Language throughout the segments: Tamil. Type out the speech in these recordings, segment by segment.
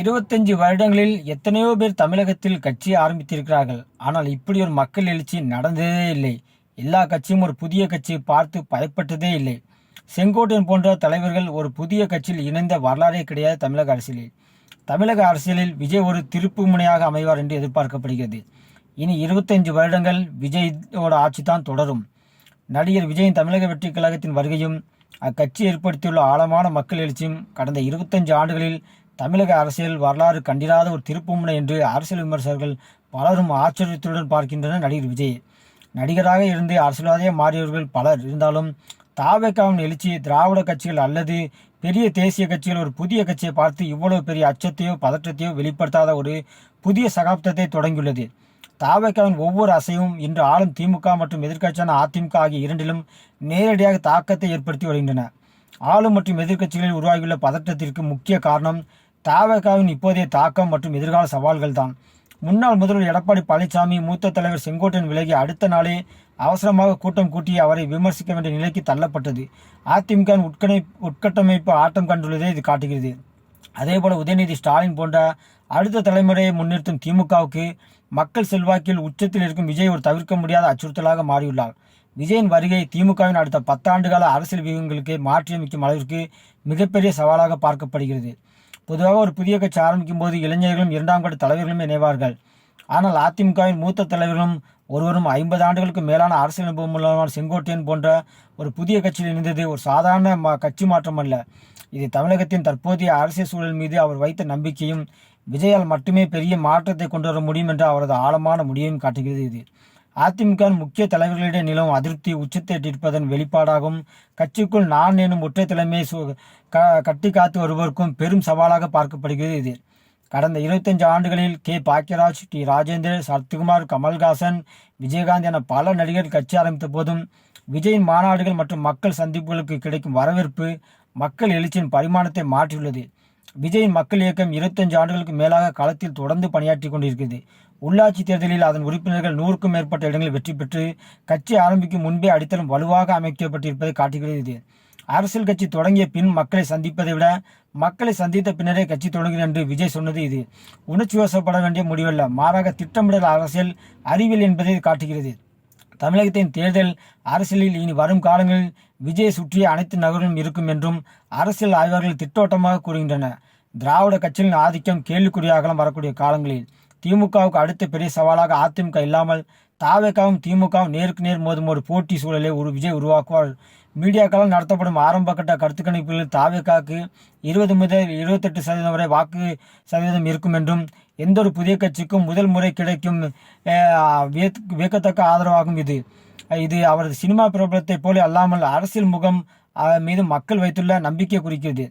இருபத்தஞ்சு வருடங்களில் எத்தனையோ பேர் தமிழகத்தில் கட்சி ஆரம்பித்திருக்கிறார்கள். ஆனால் இப்படி ஒரு மக்கள் எழுச்சி நடந்ததே இல்லை. எல்லா கட்சியும் ஒரு புதிய கட்சியை பார்த்து பயப்பட்டதே இல்லை. செங்கோட்டையன் போன்ற தலைவர்கள் ஒரு புதிய கட்சியில் இணைந்த வரலாறே கிடையாது தமிழக அரசியலில். தமிழக அரசியலில் விஜய் ஒரு திருப்பு முனையாக அமைவார் என்று எதிர்பார்க்கப்படுகிறது. இனி இருபத்தஞ்சு வருடங்கள் விஜயோட ஆட்சி தான் தொடரும். நடிகர் விஜயின் தமிழக வெற்றி கழகத்தின் வருகையும் அக்கட்சி ஏற்படுத்தியுள்ள ஆழமான மக்கள் எழுச்சியும் கடந்த இருபத்தஞ்சு ஆண்டுகளில் தமிழக அரசியல் வரலாறு கண்டிராத ஒரு திருப்புமுனை என்று அரசியல் விமர்சகர்கள் பலரும் ஆச்சரியத்துடன் பார்க்கின்றனர் நடிகர் விஜய். நடிகராக இருந்து அரசியல்வாதியாக மாறியவர்கள் பலர் இருந்தாலும் தாவேக்காவின் எழுச்சி திராவிட கட்சிகள் அல்லது பெரிய தேசிய கட்சிகள் ஒரு புதிய கட்சியை பார்த்து இவ்வளவு பெரிய அச்சத்தையோ பதற்றத்தையோ வெளிப்படுத்தாத ஒரு புதிய சகாப்தத்தை தொடங்கியுள்ளது. தாவேக்காவின் ஒவ்வொரு அசைவும் இன்று ஆளும் திமுக மற்றும் எதிர்க்கட்சியான அதிமுக ஆகிய இரண்டிலும் நேரடியாக தாக்கத்தை ஏற்படுத்தி வருகின்றன. ஆளும் மற்றும் எதிர்க்கட்சிகளில் உருவாகியுள்ள பதற்றத்திற்கு முக்கிய காரணம் தாவேகாவின் இப்போதைய தாக்கம் மற்றும் எதிர்கால சவால்கள் தான் முன்னாள் முதல்வர் எடப்பாடி பழனிசாமி மூத்த தலைவர் செங்கோட்டன் விலகி அடுத்த நாளே அவசரமாக கூட்டம் கூட்டி அவரை விமர்சிக்க வேண்டிய நிலைக்கு தள்ளப்பட்டது. அதிமுக உட்கணை உட்கட்டமைப்பு ஆட்டம் கண்டுள்ளதை இது காட்டுகிறது. அதேபோல உதயநிதி ஸ்டாலின் போன்ற அடுத்த தலைமுறையை முன்னிறுத்தும் திமுகவுக்கு மக்கள் செல்வாக்கில் உச்சத்தில் இருக்கும் விஜய் ஒரு தவிர்க்க முடியாத அச்சுறுத்தலாக மாறியுள்ளார். விஜயின் வருகை திமுகவின் அடுத்த பத்தாண்டுகால அரசியல் வியூகங்களுக்கு மாற்றியமைக்கும் அளவிற்கு மிகப்பெரிய சவாலாக பார்க்கப்படுகிறது. பொதுவாக ஒரு புதிய கட்சி ஆரம்பிக்கும் போது இளைஞர்களும் இரண்டாம் கட்ட தலைவர்களும் இணைவார்கள். ஆனால் அதிமுகவின் மூத்த தலைவர்களும் ஒருவரும் ஐம்பது ஆண்டுகளுக்கு மேலான அரசியல் அனுபவம் உள்ளவரான செங்கோட்டையன் போன்ற ஒரு புதிய கட்சியில் இணைந்தது ஒரு சாதாரண கட்சி மாற்றம் அல்ல இது தமிழகத்தின் தற்போதைய அரசியல் சூழல் மீது அவர் வைத்த நம்பிக்கையும் விஜயால் மட்டுமே பெரிய மாற்றத்தை கொண்டு வர முடியும் என்ற அவரது ஆழமான முடிவையும் காட்டுகிறது இது. அதிமுக முக்கிய தலைவர்களிடையே நிலவும் அதிருப்தி உச்சத்தை எட்டிருப்பதன் வெளிப்பாடாகும். கட்சிக்குள் நான் எனும் ஒற்றை தலைமையை சு- க- கட்டி காத்து வருவதற்கும் பெரும் சவாலாக பார்க்கப்படுகிறது இது. கடந்த இருபத்தஞ்சு ஆண்டுகளில் கே. பாக்கியராஜ் டி. ராஜேந்தர் சரத்குமார் கமல்ஹாசன் விஜயகாந்த் என பல நடிகர்கள் கட்சி ஆரம்பித்த போதும் விஜயின் மாநாடுகள் மற்றும் மக்கள் சந்திப்புகளுக்கு கிடைக்கும் வரவேற்பு மக்கள் எழுச்சியின் பரிமாணத்தை மாற்றியுள்ளது. விஜய் மக்கள் இயக்கம் இருபத்தஞ்சு ஆண்டுகளுக்கு மேலாக களத்தில் தொடர்ந்து பணியாற்றி கொண்டிருக்கிறது. உள்ளாட்சி தேர்தலில் அதன் உறுப்பினர்கள் நூறுக்கும் மேற்பட்ட இடங்களில் வெற்றி பெற்று கட்சி ஆரம்பிக்கும் முன்பே அடித்தளம் வலுவாக அமைக்கப்பட்டிருப்பதை காட்டுகிறது. இது அரசியல் கட்சி தொடங்கிய பின் மக்களை சந்திப்பதை விட மக்களை சந்தித்த பின்னரே கட்சி தொடங்கின என்று விஜய் சொன்னது இது. உணர்ச்சி வசப்பட வேண்டிய முடிவல்ல. மாறாக திட்டமிடல் அரசியல் அறிவியல் என்பதை காட்டுகிறது. தமிழகத்தின் தேர்தல் அரசியலில் இனி வரும் காலங்களில் விஜய் சுற்றிய அனைத்து நகரங்களும் இருக்கும் என்றும் அரசியல் ஆய்வாளர்கள் திட்டோட்டமாக கூறுகின்றன திராவிட கட்சிகளின் ஆதிக்கம் கேள்விக்குறியாகலாம் வரக்கூடிய காலங்களில். திமுகவுக்கு அடுத்த பெரிய சவாலாக அதிமுக இல்லாமல் தாவேக்காவும் திமுகவும் நேருக்கு நேர் மோதும் ஒரு போட்டி சூழலை ஒரு விஜய் உருவாக்குவார் மீடியாக்களால் நடத்தப்படும் ஆரம்ப கட்ட கருத்து கணிப்புகளில் தாவேக்காவுக்கு இருபது முதல் இருபத்தெட்டு சதவீதம் வரை வாக்கு சதவீதம் இருக்கும் என்றும் எந்த ஒரு புதிய கட்சிக்கும் முதல் முறை கிடைக்கும் வியக்கத்தக்க ஆதரவாகும் இது. இது அவரது சினிமா பிரபலத்தை போல அல்லாமல் அரசியல் முகம் மீது மக்கள் வைத்துள்ள நம்பிக்கை குறிக்கிறது.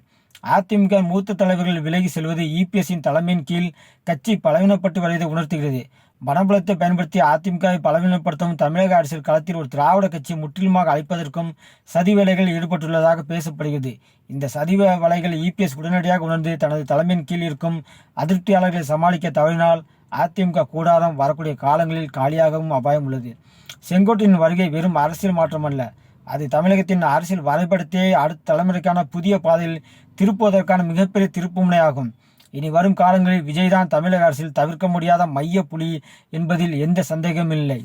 அதிமுக மூத்த தலைவர்கள் விலகி செல்வது இபிஎஸ்ஸின் தலைமையின் கீழ் கட்சி பலவீனப்பட்டு வருவதை உணர்த்துகிறது. பணபலத்தை பயன்படுத்தி அதிமுகவை பலவீனப்படுத்தவும் தமிழக அரசியல் களத்தில் ஒரு திராவிட கட்சி முற்றிலுமாக அழிப்பதற்கும் சதி வேலைகள் ஈடுபட்டுள்ளதாக பேசப்படுகிறது. இந்த சதி வலைகள் இபிஎஸ் உடனடியாக உணர்ந்து தனது தலைமையின் கீழ் இருக்கும் அதிருப்தியாளர்களை சமாளிக்க தவறினால் அதிமுக கூடாரம் வரக்கூடிய காலங்களில் காலியாகவும் அபாயம் உள்ளது. செங்கோட்டையின் வருகை வெறும் அரசியல் மாற்றம் அல்ல அது தமிழகத்தின் அரசியல் வரைபடத்தையே அடுத்த தலைமுறைக்கான புதிய பாதையில் திருப்புவதற்கான மிகப்பெரிய திருப்புமுனையாகும். இனி வரும் காலங்களில் விஜய்தான் தமிழக அரசில் தவிர்க்க முடியாத மைய புலி என்பதில் எந்த சந்தேகமும் இல்லை.